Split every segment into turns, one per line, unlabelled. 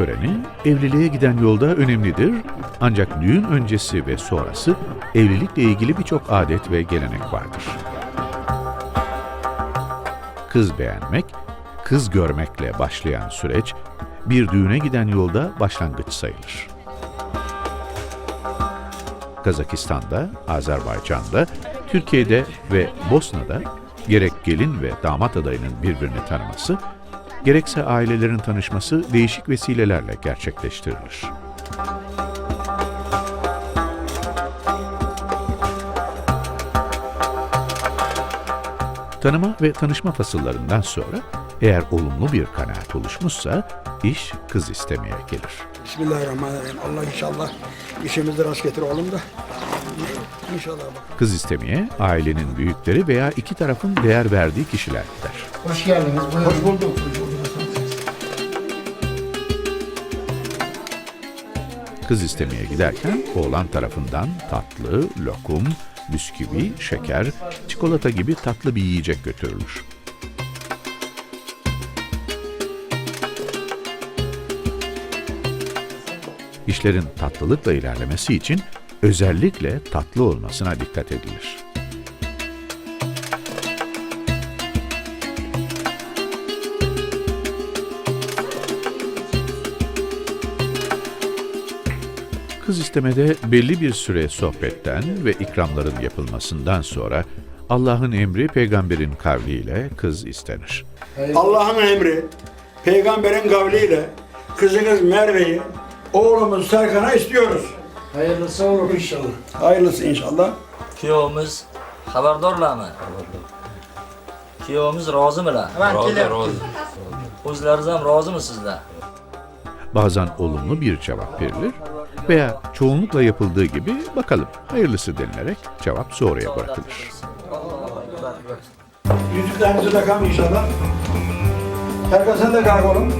töreni evliliğe giden yolda önemlidir ancak düğün öncesi ve sonrası evlilikle ilgili birçok adet ve gelenek vardır. Kız beğenmek, kız görmekle başlayan süreç bir düğüne giden yolda başlangıç sayılır. Kazakistan'da, Azerbaycan'da, Türkiye'de ve Bosna'da gerek gelin ve damat adayının birbirini tanıması, gerekse ailelerin tanışması değişik vesilelerle gerçekleştirilir. Tanıma ve tanışma fasıllarından sonra eğer olumlu bir kanaat oluşmuşsa iş kız istemeye gelir.
Bismillahirrahmanirrahim. Allah inşallah işimizi rast getir oğlum da. İnşallah bak.
Kız istemeye ailenin büyükleri veya iki tarafın değer verdiği kişiler gider.
Hoş geldiniz. Buyurun.
Hoş bulduk.
Kız istemeye giderken oğlan tarafından tatlı, lokum, bisküvi, şeker, çikolata gibi tatlı bir yiyecek götürülür. İşlerin tatlılıkla ilerlemesi için özellikle tatlı olmasına dikkat edilir. Kız istemede belli bir süre sohbetten ve ikramların yapılmasından sonra Allah'ın emri peygamberin kavliyle kız istenir.
Allah'ın emri, peygamberin kavliyle kızınız Merve'yi, oğlumuz Serkan'a istiyoruz.
Hayırlısı olur.
İnşallah. Hayırlısı inşallah.
Kuyovimiz xabardorlarmi? Kuyovimiz rozimilar?
Rozi,
rozi. O'zlaringiz ham rozimisizlar?
Bazen olumlu bir cevap verilir veya çoğunlukla yapıldığı gibi bakalım hayırlısı denilerek cevap sonraya bırakılır.
Yüzüklerinizi takalım inşallah. Serkan sen de kalk oğlum.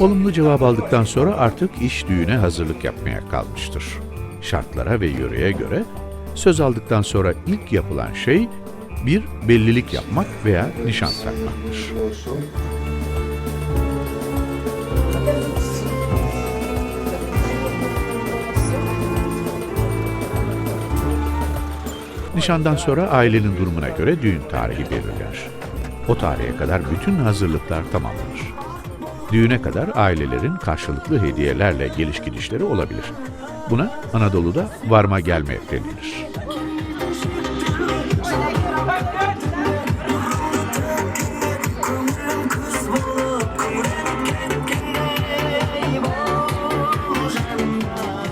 Olumlu cevap aldıktan sonra artık iş düğüne hazırlık yapmaya kalmıştır. Şartlara ve yöreye göre söz aldıktan sonra ilk yapılan şey bir bellilik yapmak veya nişan takmaktır. Nişandan sonra ailenin durumuna göre düğün tarihi belirlenir. O tarihe kadar bütün hazırlıklar tamamlanır. Düğüne kadar ailelerin karşılıklı hediyelerle geliş gidişleri olabilir. Buna Anadolu'da varma gelme denilir.